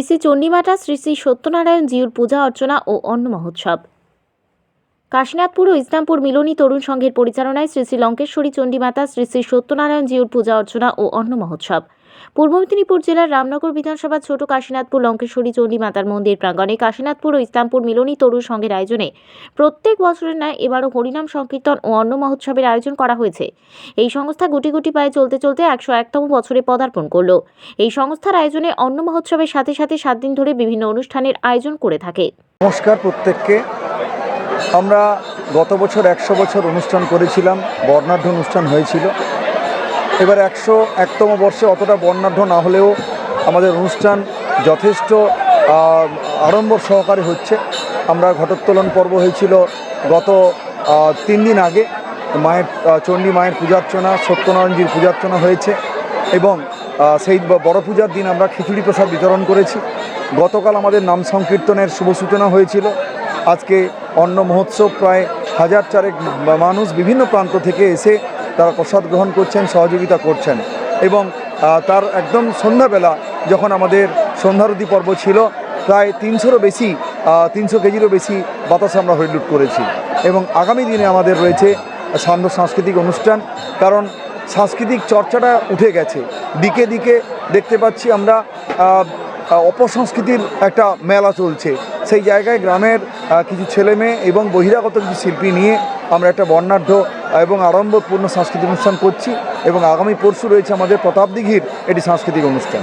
শ্রী শ্রী চণ্ডীমাতা শ্রী শ্রী সত্যনারায়ণ জিউর পূজা অর্চনা ও অন্ন মহোৎসব। কাশীনাথপুর ও ইসলামপুর মিলনী তরুণ সংঘের পরিচালনায় শ্রী শ্রী লঙ্কেশ্বরী চণ্ডীমাতা শ্রী শ্রী সত্যনারায়ণ জিউর পূজা অর্চনা ও অন্ন মহোৎসব। পূর্ব মেদিনীপুর জেলার রামনগর বিধানসভা ছোট কাশীনাথপুর, লঙ্কেশ্বরী, চণ্ডী মাতার মন্দির প্রাঙ্গণে কাশীনাথপুর ও ইসলামপুর মিলনী তরুণ সংঘের আয়োজনে প্রত্যেক বছরের ন্যায় এবারও হরিনাম সংকীর্তন ও অন্ন মহোৎসবের আয়োজন করা হয়েছে। এই সংস্থা গুটি গুটি পায়ে চলতে চলতে একশো একতম বছরে পদার্পণ করল। এই সংস্থার আয়োজনে অন্ন মহোৎসবের সাথে সাথে সাত দিন ধরে বিভিন্ন অনুষ্ঠানের আয়োজন করে থাকে। নমস্কার প্রত্যেককে। আমরা গত বছর একশো বছর অনুষ্ঠান করেছিলাম, বর্ণাঢ্য অনুষ্ঠান হয়েছিল। এবার একশো একতম বর্ষে অতটা বর্ণাঢ্য না হলেও আমাদের অনুষ্ঠান যথেষ্ট আড়ম্বর সহকারে হচ্ছে। আমরা ঘটোত্তোলন পর্ব হয়েছিল গত তিন দিন আগে। মায়ের চণ্ডী মায়ের পূজার্চনা, সত্যনারায়ণজির পূজার্চনা হয়েছে এবং সেই বড় পূজার দিন আমরা খিচুড়ি প্রসাদ বিতরণ করেছি। গতকাল আমাদের নাম সংকীর্তনের শুভ সূচনা হয়েছিল। আজকে অন্ন মহোৎসব প্রায় হাজার চারেক মানুষ বিভিন্ন প্রান্ত থেকে এসে তারা প্রসাদ গ্রহণ করছেন, সহযোগিতা করছেন এবং তার একদম সন্ধ্যাবেলা যখন আমাদের সন্ধ্যারতি পর্ব ছিল, প্রায় তিনশোরও বেশি তিনশো কেজিরও বেশি বাতাস আমরা হরিলুট করেছি এবং আগামী দিনে আমাদের রয়েছে সান্ধ্য সাংস্কৃতিক অনুষ্ঠান। কারণ সাংস্কৃতিক চর্চাটা উঠে গেছে। দিকে দিকে দেখতে পাচ্ছি আমরা অপসংস্কৃতির একটা মেলা চলছে। সেই জায়গায় গ্রামের কিছু ছেলে মেয়ে এবং বহিরাগত কিছু শিল্পী নিয়ে আমরা একটা বর্ণাঢ্য এবং আড়ম্বরপূর্ণ সাংস্কৃতিক অনুষ্ঠান করছি এবং আগামী পরশু রয়েছে আমাদের প্রতাপদিঘির এটি সাংস্কৃতিক অনুষ্ঠান।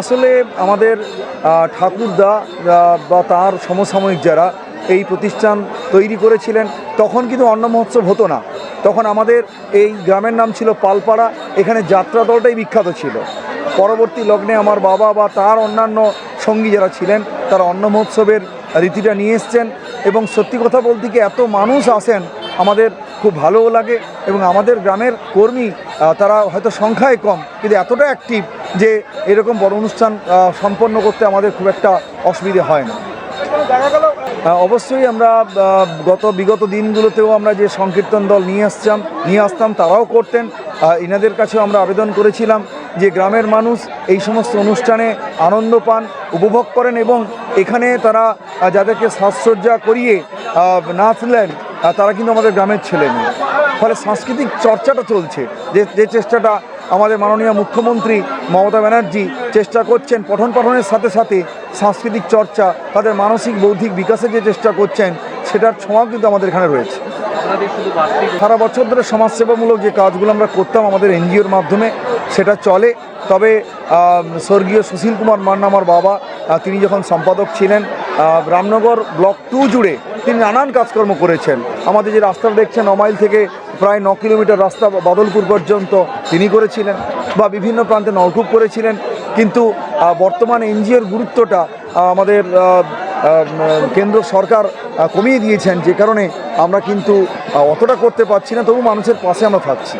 আসলে আমাদের ঠাকুরদা বা তার সমসাময়িক যারা এই প্রতিষ্ঠান তৈরি করেছিলেন, তখন কিন্তু অন্ন মহোৎসব হতো না। তখন আমাদের এই গ্রামের নাম ছিল পালপাড়া, এখানে যাত্রা দলটাই বিখ্যাত ছিল। পরবর্তী লগ্নে আমার বাবা বা তার অন্যান্য সঙ্গী যারা ছিলেন, তারা অন্ন মহোৎসবের রীতিটা নিয়ে এসছেন এবং সত্যি কথা বলতে কি এত মানুষ আসেন আমাদের খুব ভালোও লাগে এবং আমাদের গ্রামের কর্মী তারা হয়তো সংখ্যায় কম, কিন্তু এতটা অ্যাক্টিভ যে এরকম বড় অনুষ্ঠান সম্পন্ন করতে আমাদের খুব একটা অসুবিধে হয় না। অবশ্যই আমরা গত বিগত দিনগুলোতেও আমরা যে সংকীর্তন দল নিয়ে আসতাম নিয়ে আসতাম, তারাও করতেন। এনাদের কাছেও আমরা আবেদন করেছিলাম যে গ্রামের মানুষ এই সমস্ত অনুষ্ঠানে আনন্দ পান, উপভোগ করেন এবং এখানে তারা যাদেরকে সাজসজ্জা করিয়ে নাচলেন তারা কিন্তু আমাদের গ্রামের ছেলে মেয়ে। ফলে সাংস্কৃতিক চর্চাটা চলছে। যে যে চেষ্টাটা আমাদের মাননীয় মুখ্যমন্ত্রী মমতা ব্যানার্জি চেষ্টা করছেন, পঠন পাঠনের সাথে সাথে সাংস্কৃতিক চর্চা, তাদের মানসিক, বৌদ্ধিক বিকাশের যে চেষ্টা করছেন, সেটার ছোঁয়া কিন্তু আমাদের এখানে রয়েছে। সারা বছর ধরে সমাজসেবামূলক যে কাজগুলো আমরা করতাম আমাদের এনজিওর মাধ্যমে, সেটা চলে। তবে স্বর্গীয় সুশীল কুমার মান্না, আমার বাবা তিনি যখন সম্পাদক ছিলেন রামনগর ব্লক টু জুড়ে তিনি নানান কাজকর্ম করেছেন। আমাদের যে রাস্তাটা দেখছেন অমাইল থেকে প্রায় ন কিলোমিটার রাস্তা বাদলপুর পর্যন্ত তিনি করেছিলেন বা বিভিন্ন প্রান্তে নলকূপ করেছিলেন। কিন্তু বর্তমান এনজিওর গুরুত্বটা আমাদের কেন্দ্র সরকার কমিয়ে দিয়েছেন যে কারণে আমরা কিন্তু অতটা করতে পারছি না, তবু মানুষের পাশে আমরা থাকছি।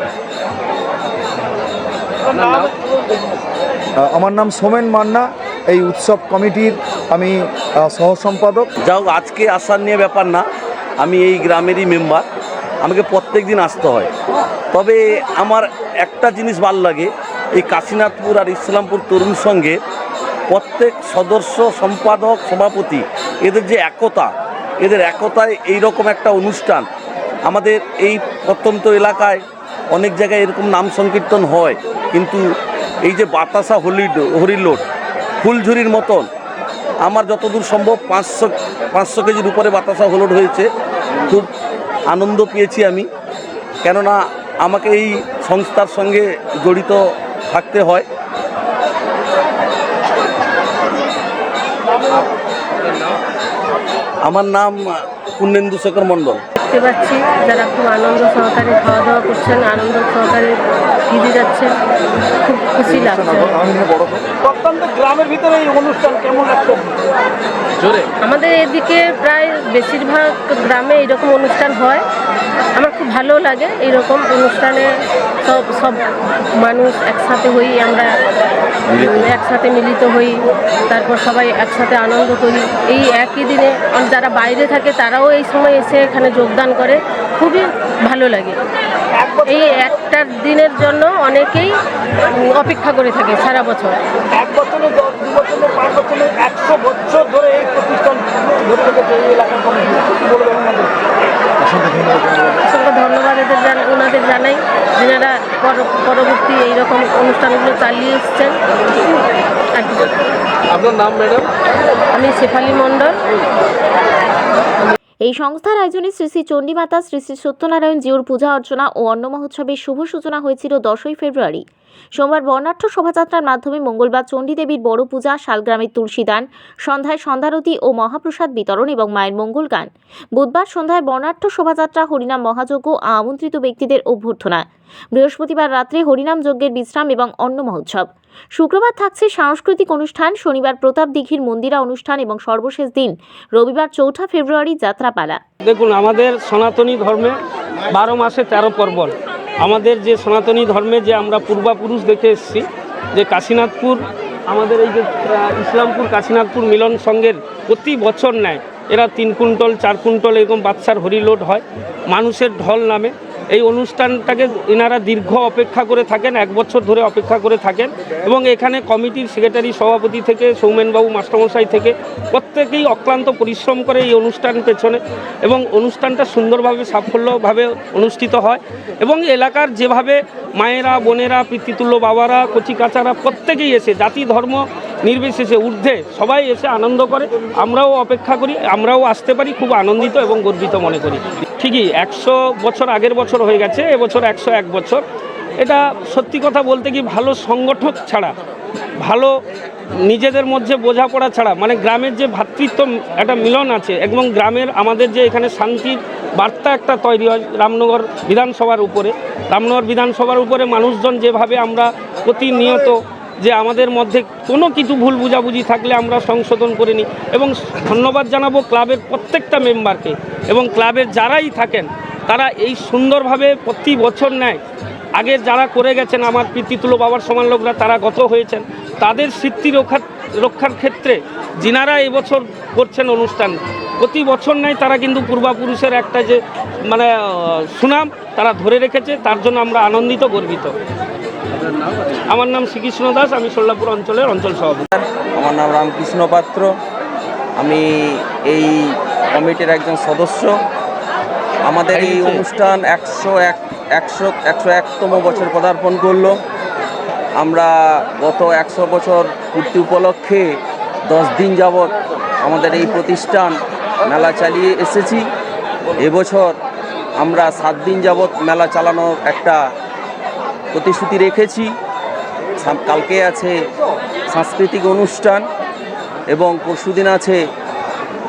আমার নাম সোমেন মান্না এই উৎসব কমিটির আমি সহ সম্পাদক যাও আজকে আসার নিয়ে ব্যাপার না। আমি এই গ্রামেরই মেম্বার। আমাকে প্রত্যেক দিন আসতে হয়। তবে আমার একটা জিনিস ভালো লাগে, এই কাশীনাথপুর আর ইসলামপুর তরুণ সঙ্গে প্রত্যেক সদস্য, সম্পাদক, সভাপতি, এদের যে একতা, এদের একতায় এই রকম একটা অনুষ্ঠান। আমাদের এই প্রত্যন্ত এলাকায় অনেক জায়গায় এরকম নাম সংকীর্তন হয়। কিন্তু এই যে বাতাসা হলি হরিলোড ফুলঝুরির মতন। আমার যতদূর সম্ভব পাঁচশো পাঁচশো কেজির উপরে বাতাসা হলুদ হয়েছে। খুব আনন্দ পেয়েছি আমি। কেননা আমাকে এই সংস্থার সঙ্গে জড়িত থাকতে হয়। আমার নাম পূর্ণেন্দু শেখর মণ্ডল। দেখতে পাচ্ছি, যারা খুব আনন্দ সহকারে খাওয়া দাওয়া করছেন, আনন্দ সহকারে ফিরে যাচ্ছে। খুব খুশি লাগছে। প্রত্যন্ত গ্রামের ভিতরে এই অনুষ্ঠান কেমন লাগছে আমাদের এদিকে প্রায় বেশিরভাগ গ্রামে এরকম অনুষ্ঠান হয়। আমার খুব ভালো লাগে এইরকম অনুষ্ঠানে সব সব মানুষ একসাথে হই আমরা একসাথে মিলিত হই তারপর সবাই একসাথে আনন্দ করি। এই একই দিনে যারা বাইরে থাকে তারাও এই সময় এসে এখানে যোগদান করে। খুবই ভালো লাগে। এই একটা দিনের জন্য অনেকেই অপেক্ষা করে থাকে সারা বছর। এক বছরে দশ দু বছরে পাঁচ বছরে একশো বছর ধরে এই প্রতিষ্ঠান ধরে রেখেছে এই এলাকার? অসংখ্য ধন্যবাদ এদের জান ওনাদের জানাই। যেনারা পরবর্তী এইরকম অনুষ্ঠানগুলো চালিয়ে এসছেন? আপনার নাম ম্যাডাম? আমি শেফালি মন্ডল এই সংস্থার আয়োজনে শ্রী শ্রী চণ্ডীমাতা শ্রী শ্রী সত্যনারায়ণ জিউর পূজা অর্চনা ও অন্ন মহোৎসবের শুভ সূচনা হয়েছিল দশই ফেব্রুয়ারি। সোমবার বর্ণাঢ্য শোভাযাত্রার মাধ্যমে মঙ্গলবার চণ্ডী দেবীর বড় পূজা, শালগ্রামের তুলসীদান সন্ধ্যায় সন্ধ্যারতি ও মহাপ্রসাদ বিতরণ এবং মায়ের মঙ্গল গান। বুধবার সন্ধ্যায় বর্ণাঢ্য শোভাযাত্রা হরিনাম মহাযজ্ঞ আমন্ত্রিত ব্যক্তিদের অভ্যর্থনা। বৃহস্পতিবার রাত্রে হরিনাম যজ্ঞের বিশ্রাম এবং অন্ন মহোৎসব। শুক্রবার থাকছে সাংস্কৃতিক অনুষ্ঠান, শনিবার প্রতাপ দিঘির মন্দিরা অনুষ্ঠান এবং সর্বশেষ দিন রবিবার চৌঠা ফেব্রুয়ারি যাত্রাপালা। দেখুন, আমাদের সনাতনী ধর্মে বারো মাসে তেরো পর্বণ। আমাদের যে সনাতনী ধর্মে যে আমরা পূর্বাপুরুষ দেখে এসেছি, যে কাশীনাথপুর, আমাদের এই যে ইসলামপুর কাশীনাথপুর মিলন সঙ্গের প্রতি বছর নেয়। এরা তিন কুইন্টল, চার কুইন্টল এরকম বাচ্চার হরিলোড হয়। মানুষের ঢল নামে। এই অনুষ্ঠানটাকে এনারা দীর্ঘ অপেক্ষা করে থাকেন, এক বছর ধরে অপেক্ষা করে থাকেন এবং এখানে কমিটির সেক্রেটারি, সভাপতি থেকে, সৌমেনবাবু, মাস্টারমশাই থেকে প্রত্যেকেই অক্লান্ত পরিশ্রম করে এই অনুষ্ঠান পেছনে এবং অনুষ্ঠানটা সুন্দরভাবে, সাফল্যভাবে অনুষ্ঠিত হয় এবং এলাকার যেভাবে মায়েরা, বোনেরা, পিতৃতুল্য বাবারা কচি কাচারা প্রত্যেকেই এসে, জাতি, ধর্ম নির্বিশেষে ঊর্ধ্বে সবাই এসে আনন্দ করে। আমরাও অপেক্ষা করি, আমরাও আসতে পারি, খুব আনন্দিত এবং গর্বিত মনে করি। ঠিকই, একশো বছর আগের বছর হয়ে গেছে, এবছর একশো এক বছর। এটা সত্যি কথা বলতে কি ভালো সংগঠক ছাড়া, ভালো নিজেদের মধ্যে বোঝাপড়া ছাড়া মানে গ্রামের যে ভ্রাতৃত্ব একটা মিলন আছে, এবং গ্রামের আমাদের যে এখানে শান্তির বার্তা একটা তৈরি হয় রামনগর বিধানসভার উপরে, রামনগর বিধানসভার উপরে মানুষজন যেভাবে আমরা প্রতিনিয়ত যে আমাদের মধ্যে কোনো কিছু ভুল বুঝাবুঝি থাকলে আমরা সংশোধন করে নিই। এবং ধন্যবাদ জানাব ক্লাবের প্রত্যেকটা মেম্বারকে এবং ক্লাবের যারাই থাকেন, তারা এই সুন্দরভাবে প্রতি বছর নেয়। আগে যারা করে গেছেন, আমার পিতৃতুল্য বাবার সমান লোকরা, তারা গত হয়েছেন। তাদের স্মৃতি রক্ষার রক্ষার ক্ষেত্রে যিনারা এবছর করছেন অনুষ্ঠান, প্রতি বছর নেয়, তারা কিন্তু পূর্বাপুরুষের একটা যে মানে সুনাম তারা ধরে রেখেছে, তার জন্য আমরা আনন্দিত, গর্বিত। আমার নাম শ্রীকৃষ্ণ দাস আমি সোল্লাপুর অঞ্চলের অঞ্চল সভাপতি। আমার নাম রামকৃষ্ণ পাত্র। আমি এই কমিটির একজন সদস্য। আমাদের এই অনুষ্ঠান একশো এক একশো একশো একতম বছর পদার্পণ করল। আমরা গত একশো বছর পূর্তি উপলক্ষে দশ দিন যাবৎ আমাদের এই প্রতিষ্ঠান মেলা চালিয়ে এসেছি। এবছর আমরা সাত দিন যাবৎ মেলা চালানোর একটা প্রতিশ্রুতি রেখেছি। কালকে আছে সাংস্কৃতিক অনুষ্ঠান এবং পরশুদিন আছে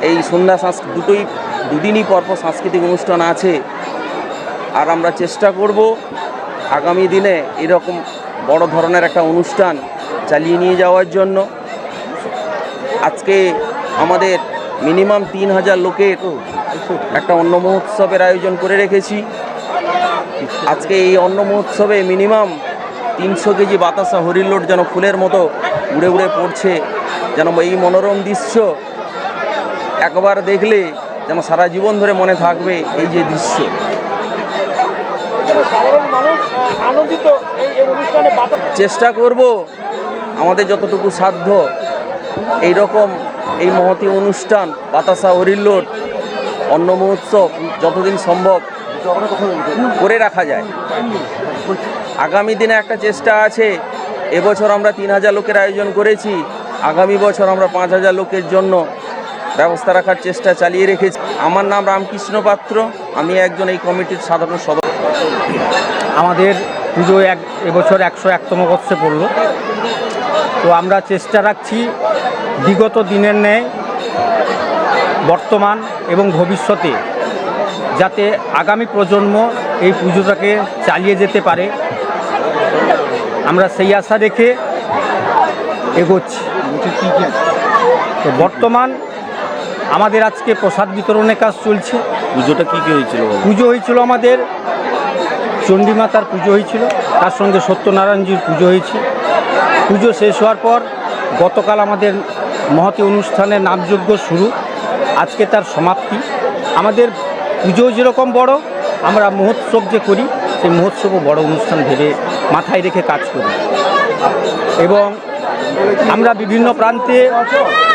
এই সন্ধ্যা সংস্ক দুটোই দুদিনই পরপর সাংস্কৃতিক অনুষ্ঠান আছে। আর আমরা চেষ্টা করব আগামী দিনে এরকম বড় ধরনের একটা অনুষ্ঠান চালিয়ে নিয়ে যাওয়ার জন্য। আজকে আমাদের মিনিমাম তিন হাজার লোকের একটা অন্ন মহোৎসবের আয়োজন করে রেখেছি। আজকে এই অন্ন মহোৎসবে মিনিমাম তিনশো কেজি বাতাসা হরিলোড যেন ফুলের মতো উড়ে উড়ে পড়ছে যেন এই মনোরম দৃশ্য একবার দেখলে যেন সারা জীবন ধরে মনে থাকবে এই যে দৃশ্য। চেষ্টা করব আমাদের যতটুকু সাধ্য এই রকম এই মহতি অনুষ্ঠান বাতাসা হরিল্লোড অন্ন মহোৎসব যতদিন সম্ভব করে রাখা যায়। আগামী দিনে একটা চেষ্টা আছে, এবছর আমরা তিন হাজার লোকের আয়োজন করেছি, আগামী বছর আমরা পাঁচ হাজার লোকের জন্য ব্যবস্থা রাখার চেষ্টা চালিয়ে রেখেছি। আমার নাম রামকৃষ্ণ পাত্র, আমি একজন এই কমিটির সাধারণ সদস্য। আমাদের পুজো এক, এবছর একশো একতম বর্ষে পড়ল। তো আমরা চেষ্টা রাখছি বিগত দিনের ন্যায়, বর্তমান এবং ভবিষ্যতে যাতে আগামী প্রজন্ম এই পুজোটাকে চালিয়ে যেতে পারে। আমরা সেই আশা রেখে এগোচ্ছি। তো বর্তমান আমাদের আজকে প্রসাদ বিতরণের কাজ চলছে। পুজোটা কী কী হয়েছিল পুজো হয়েছিল আমাদের চণ্ডী মাতার পুজো হয়েছিল তার সঙ্গে সত্যনারায়ণজির পুজো হয়েছে। পুজো শেষ হওয়ার পর গতকাল আমাদের মহতি অনুষ্ঠানের নামযজ্ঞ শুরু আজকে তার সমাপ্তি। আমাদের পুজো যেরকম বড়, আমরা মহোৎসব যে করি, সেই মহোৎসবও বড় অনুষ্ঠান ভেবে মাথায় রেখে কাজ করি। এবং আমরা বিভিন্ন প্রান্তে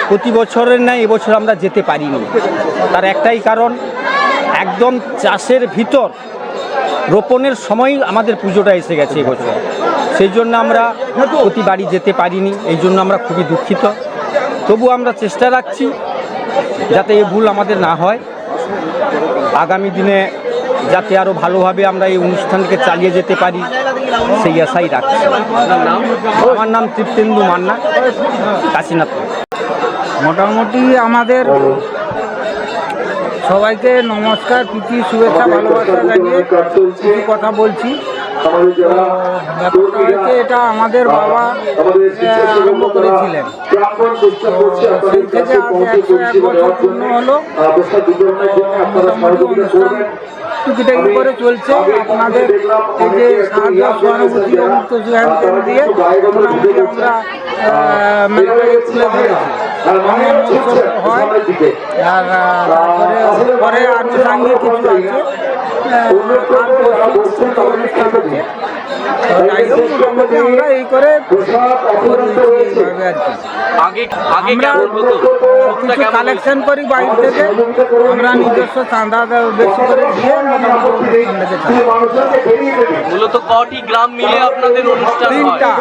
প্রতি বছরের ন্যায় এবছর আমরা যেতে পারিনি। তার একটাই কারণ, একদম চাষের ভিতর রোপণের সময় আমাদের পুজোটা এসে গেছে এবছর। সেই জন্য আমরা প্রতি বাড়ি যেতে পারিনি, এই জন্য আমরা খুবই দুঃখিত। তবু আমরা চেষ্টা রাখছি যাতে এ ভুল আমাদের না হয়। আগামী দিনে যাতে আরও ভালোভাবে আমরা এই অনুষ্ঠানকে চালিয়ে যেতে পারি, সেই আশাই রাখছি। আমার নাম তৃপ্তেন্দু মান্না কাশীনাথ মোটামুটি আমাদের সবাইকে নমস্কার, প্রীতি, শুভেচ্ছা, ভালোবাসা জানিয়ে কথা বলছি। এটা আমাদের বাবা আরম্ভ করেছিলেন। সেই থেকে আজ একশো এক বছর পূর্ণ হলো। মোটামুটি অনুষ্ঠান টুকিটাকি করে চলছে। আপনাদের এই যে সাহায্য সহানুভূতি ও সুহান দিয়ে মোটামুটি আমরা মেলাটাকে তুলে ধরেছি। অনেক হয়। আর তারপরে পরে আনুষাঙ্গিক কিছু আছে। আমরা এই করে আমরা কালেকশন করি বাইরে থেকে। আমরা নিজস্ব চাঁদা বেশি করে দিয়ে মূলত কটি গ্রাম মিলে আপনাদের অনুষ্ঠান তিনটা।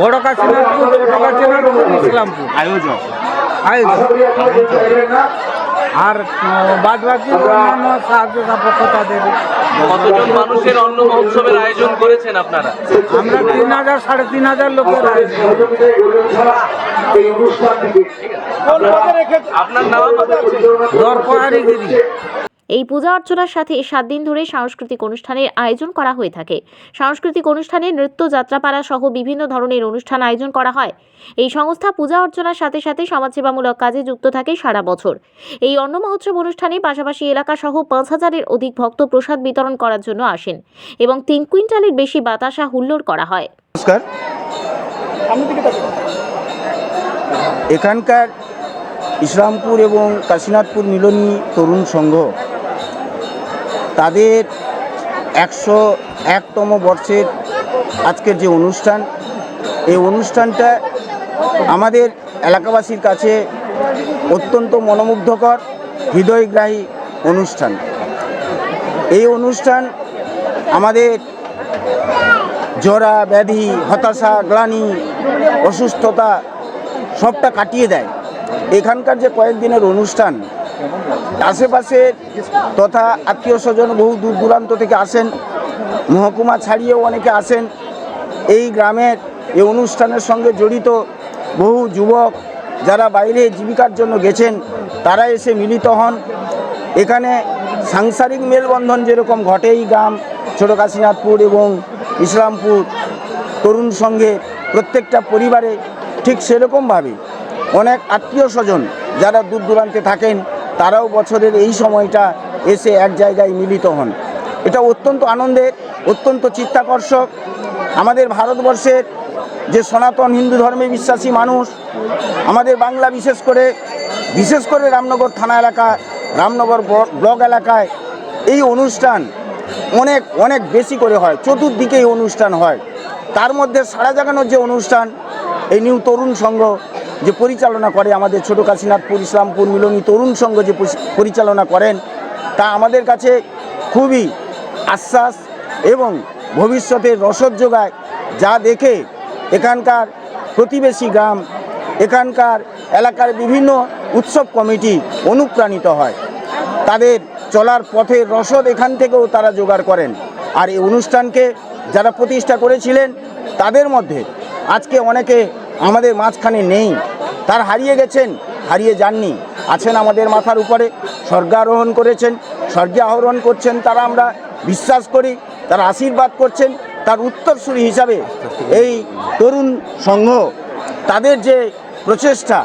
বড় কাশীনাথপুর ছোট কাশীনাথপুর ইসলামপুর। আয়োজন। আয়োজন। আর বাদ বাকি অন্যান্য সাহায্য সাপেক্ষ তাদের। কতজন মানুষের অন্ন মহোৎসবের আয়োজন করেছেন আপনারা? আমরা তিন হাজার সাড়ে তিন হাজার লোকের আয়োজন আপনার নাম? দরপহারি গিরি এই পূজা অর্চনার সাথে সাত দিন ধরে সাংস্কৃতিক অনুষ্ঠানের আয়োজন করা হয়ে থাকে। সাংস্কৃতিক অনুষ্ঠানে নৃত্য যাত্রাপালা সহ বিভিন্ন ধরনের অনুষ্ঠান আয়োজন করা হয়। এই সংস্থা পূজা অর্চনার সাথে সাথে সমাজসেবামূলক কাজে যুক্ত থাকে সারা বছর। এই অন্ন মহোৎসব অনুষ্ঠানে পাশাপাশি এলাকা সহ পাঁচ হাজারের অধিক ভক্ত প্রসাদ বিতরণ করার জন্য আসেন এবং তিন কুইন্টালের বেশি বাতাসা হুল্লোড় করা হয়। নমস্কার। এখানকার ইসলামপুর এবং কাশীনাথপুর মিলনী তরুণ সংঘ তাদের একশো একতম বর্ষের আজকের যে অনুষ্ঠান, এই অনুষ্ঠানটা আমাদের এলাকাবাসীর কাছে অত্যন্ত মনোমুগ্ধকর, হৃদয়গ্রাহী অনুষ্ঠান। এই অনুষ্ঠান আমাদের জরা, ব্যাধি, হতাশা, গ্লানি, অসুস্থতা সবটা কাটিয়ে দেয়। এখানকার যে কয়েকদিনের অনুষ্ঠান আশেপাশে তথা আত্মীয় স্বজন বহু দূর দূরান্ত থেকে আসেন। মহকুমা ছাড়িয়েও অনেকে আসেন। এই গ্রামের এই অনুষ্ঠানের সঙ্গে জড়িত বহু যুবক যারা বাইরে জীবিকার জন্য গেছেন, তারা এসে মিলিত হন। এখানে সাংসারিক মেলবন্ধন যেরকম ঘটে এই গ্রাম, ছোট কাশীনাথপুর এবং ইসলামপুর তরুণ সঙ্গে প্রত্যেকটা পরিবারে ঠিক সেরকমভাবে অনেক আত্মীয় স্বজন যারা দূর দূরান্তে থাকেন তারাও বছরের এই সময়টা এসে এক জায়গায় মিলিত হন। এটা অত্যন্ত আনন্দের, অত্যন্ত চিত্তাকর্ষক। আমাদের ভারতবর্ষের যে সনাতন হিন্দু ধর্মে বিশ্বাসী মানুষ, আমাদের বাংলা বিশেষ করে বিশেষ করে রামনগর থানা এলাকা, রামনগর ব্ল- ব্লক এলাকায় এই অনুষ্ঠান অনেক অনেক বেশি করে হয়, চতুর্দিকে এই অনুষ্ঠান হয়। তার মধ্যে সারা জাগানোর যে অনুষ্ঠান, এই নিউ তরুণ সংঘ যে পরিচালনা করে আমাদের ছোট কাশীনাথপুর, ইসলামপুর, মিলনী তরুণ সংঘ যে পরিচালনা করেন, তা আমাদের কাছে খুবই আশ্বাস এবং ভবিষ্যতের রসদ যোগায় যা দেখে এখানকার প্রতিবেশী গ্রাম, এখানকার এলাকার বিভিন্ন উৎসব কমিটি অনুপ্রাণিত হয়। তাদের চলার পথের রসদ এখান থেকেও তারা জোগাড় করেন। আর এই অনুষ্ঠানকে যারা প্রতিষ্ঠা করেছিলেন, তাদের মধ্যে আজকে অনেকে আমাদের মাঝখানে নেই। তার হারিয়ে গেছেন, হারিয়ে যাননি। আছেন আমাদের মাথার উপরে। স্বর্গারোহণ করেছেন, স্বর্গে আহরণ করছেন তারা আমরা বিশ্বাস করি, তার আশীর্বাদ করছেন, তার উত্তরসূরি হিসাবে এই তরুণ সংঘ। তাদের যে প্রচেষ্টা,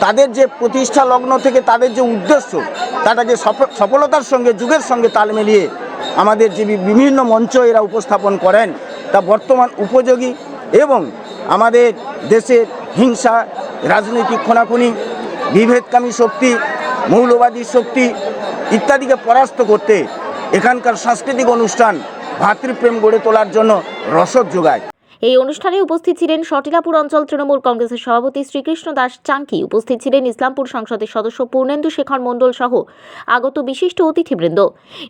তাদের যে প্রতিষ্ঠা লগ্ন থেকে তাদের যে উদ্দেশ্য তাটাকে সফ- সফলতার সঙ্গে, যুগের সঙ্গে তাল মিলিয়ে আমাদের যে বিভিন্ন মঞ্চ এরা উপস্থাপন করেন, তা বর্তমান উপযোগী এবং আমাদের দেশের হিংসা, রাজনৈতিক খোনাখুনি বিভেদকামী শক্তি, মৌলবাদী শক্তি ইত্যাদিকে পরাস্ত করতে এখানকার সাংস্কৃতিক অনুষ্ঠান ভাতৃপ্রেম গড়ে তোলার জন্য রসদ যোগায়। এই অনুষ্ঠানে উপস্থিত ছিলেন সটিলাপুর অঞ্চল তৃণমূল কংগ্রেসের সভাপতি শ্রীকৃষ্ণ দাস চাঙ্কি উপস্থিত ছিলেন ইসলামপুর সংসদের সদস্য পূর্ণেন্দু শেখর মণ্ডল সহ আগত বিশিষ্ট অতিথিবৃন্দ।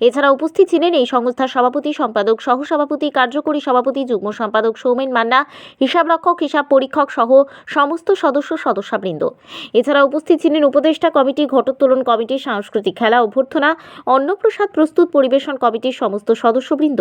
এছাড়া উপস্থিত ছিলেন এই সংস্থার সভাপতি সম্পাদক, সহসভাপতি, কার্যকরী সভাপতি, যুগ্ম সম্পাদক সৌমেন মান্না, হিসাবরক্ষক, হিসাব পরীক্ষক সহ সমস্ত সদস্য সদস্যবৃন্দ। এছাড়া উপস্থিত ছিলেন উপদেষ্টা কমিটি, ঘটোত্তোলন কমিটি, সাংস্কৃতিক খেলা, অভ্যর্থনা, অন্নপ্রসাদ প্রস্তুত পরিবেশন কমিটির সমস্ত সদস্যবৃন্দ।